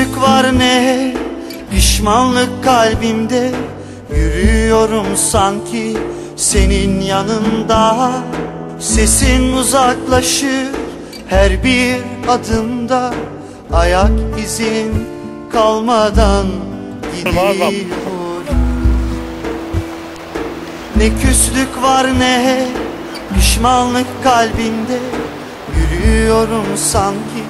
küslük var ne? Pişmanlık kalbimde. Yürüyorum sanki senin yanında. Sesin uzaklaşır her bir adımda. Ayak izin kalmadan gidiyorum. Ne küslük var ne pişmanlık kalbimde. Yürüyorum sanki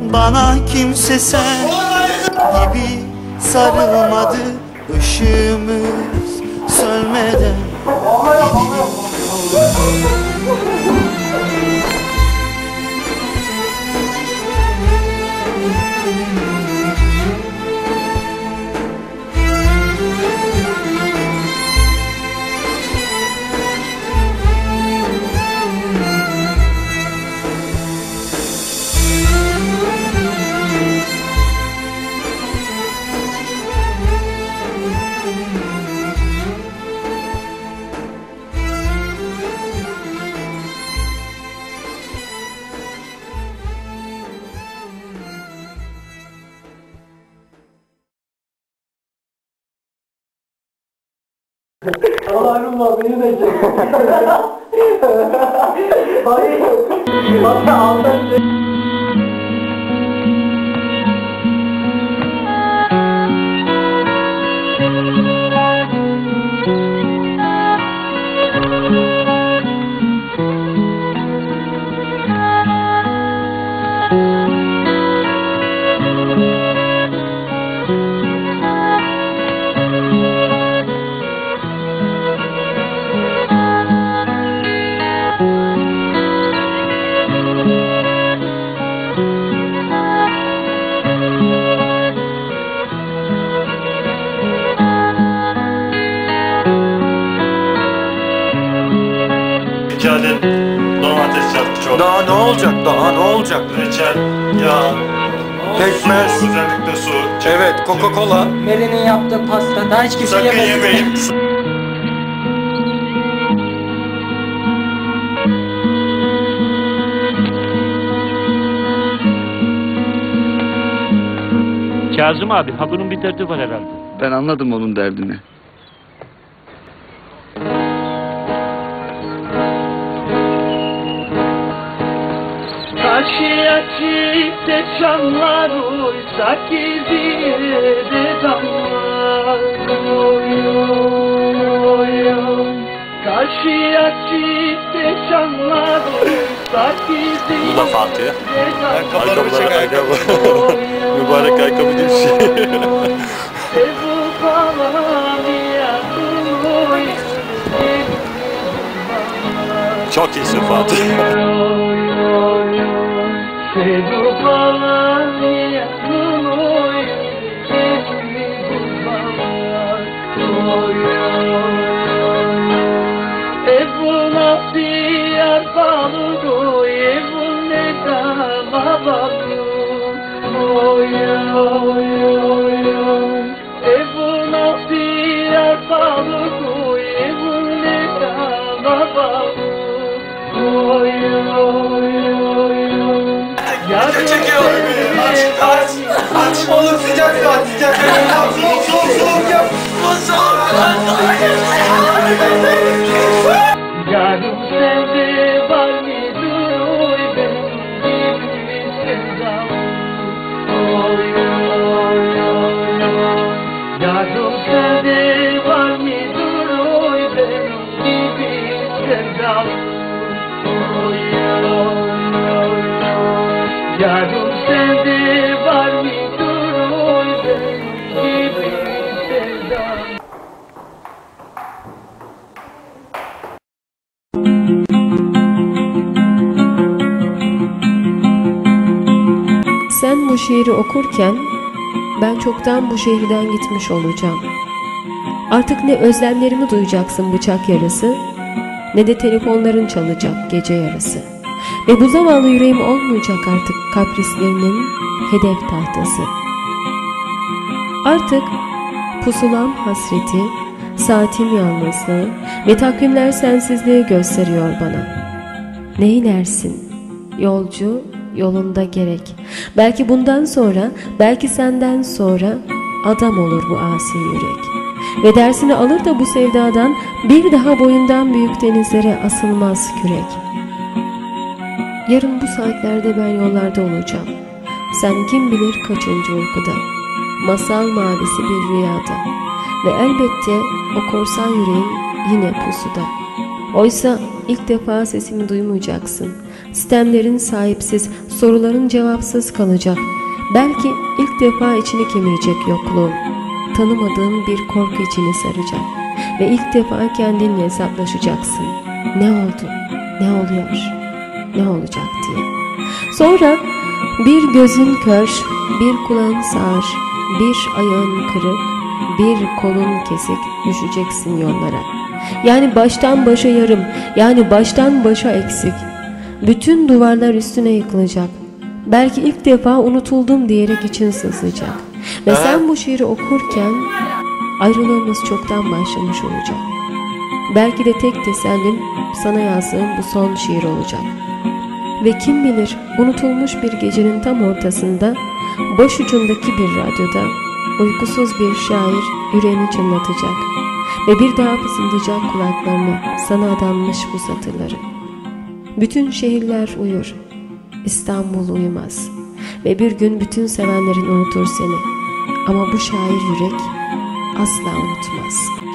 Bana kimse sen gibi sarılmadı Işığımız sönmeden Allah'ım var beni de çek. Hayır. Bana altın domates yaptı çok. Daha ne olacak? Daha ne olacak? Reçel, yağ, Pekmez. su, özellikle su. Evet, Coca-Cola. Meri'nin yaptığı pasta daha hiç kimse Sakın yemedi. yemeyin. Kazım abi, ha bunun bir derdi var herhalde. Ben anladım onun derdini. Çifte çamlar uysa de damlar Oy oy oy Karşıya çifte çamlar uysa Bu da Fatih. Ayakkabılarımı çek ayakkabı. Mübarek ayakkabı şey. Ebu falan yakın Çok iyisin Fatih. Oh yeah. oh, yeah. Çekiyor. Aç, aç, aç. Oğlum sıcak saat, sıcak. Soğuk, soğuk, soğuk yap. Yarım sende var mıydı Yarım sende var oy benim gibi Sen bu şiiri okurken ben çoktan bu şehirden gitmiş olacağım. Artık ne özlemlerimi duyacaksın bıçak yarası ne de telefonların çalacak gece yarısı. Ve bu zavallı yüreğim olmayacak artık kaprislerinin hedef tahtası. Artık pusulam hasreti, saatim yalnızlığı ve takvimler sensizliği gösteriyor bana. Ne inersin? Yolcu yolunda gerek. Belki bundan sonra, belki senden sonra adam olur bu asi yürek. Ve dersini alır da bu sevdadan bir daha boyundan büyük denizlere asılmaz kürek. Yarın bu saatlerde ben yollarda olacağım. Sen kim bilir kaçıncı uykuda. Masal mavisi bir rüyada. Ve elbette o korsan yüreğin yine pusuda. Oysa ilk defa sesimi duymayacaksın. Sistemlerin sahipsiz, soruların cevapsız kalacak. Belki ilk defa içini kemirecek yokluğun. Tanımadığın bir korku içini saracak. Ve ilk defa kendinle hesaplaşacaksın. Ne oldu? Ne oluyor? Ne olacak diye. Sonra bir gözün kör, bir kulağın sağır, bir ayağın kırık, bir kolun kesik düşeceksin yollara. Yani baştan başa yarım, yani baştan başa eksik. Bütün duvarlar üstüne yıkılacak. Belki ilk defa unutuldum diyerek için sızlayacak. Ve sen bu şiiri okurken ayrılığımız çoktan başlamış olacak. Belki de tek tesellim sana yazdığım bu son şiir olacak. Ve kim bilir unutulmuş bir gecenin tam ortasında boş ucundaki bir radyoda uykusuz bir şair yüreğini çınlatacak ve bir daha fısıldayacak kulaklarına sana adanmış bu satırları. Bütün şehirler uyur, İstanbul uyumaz ve bir gün bütün sevenlerin unutur seni. Ama bu şair yürek asla unutmaz.''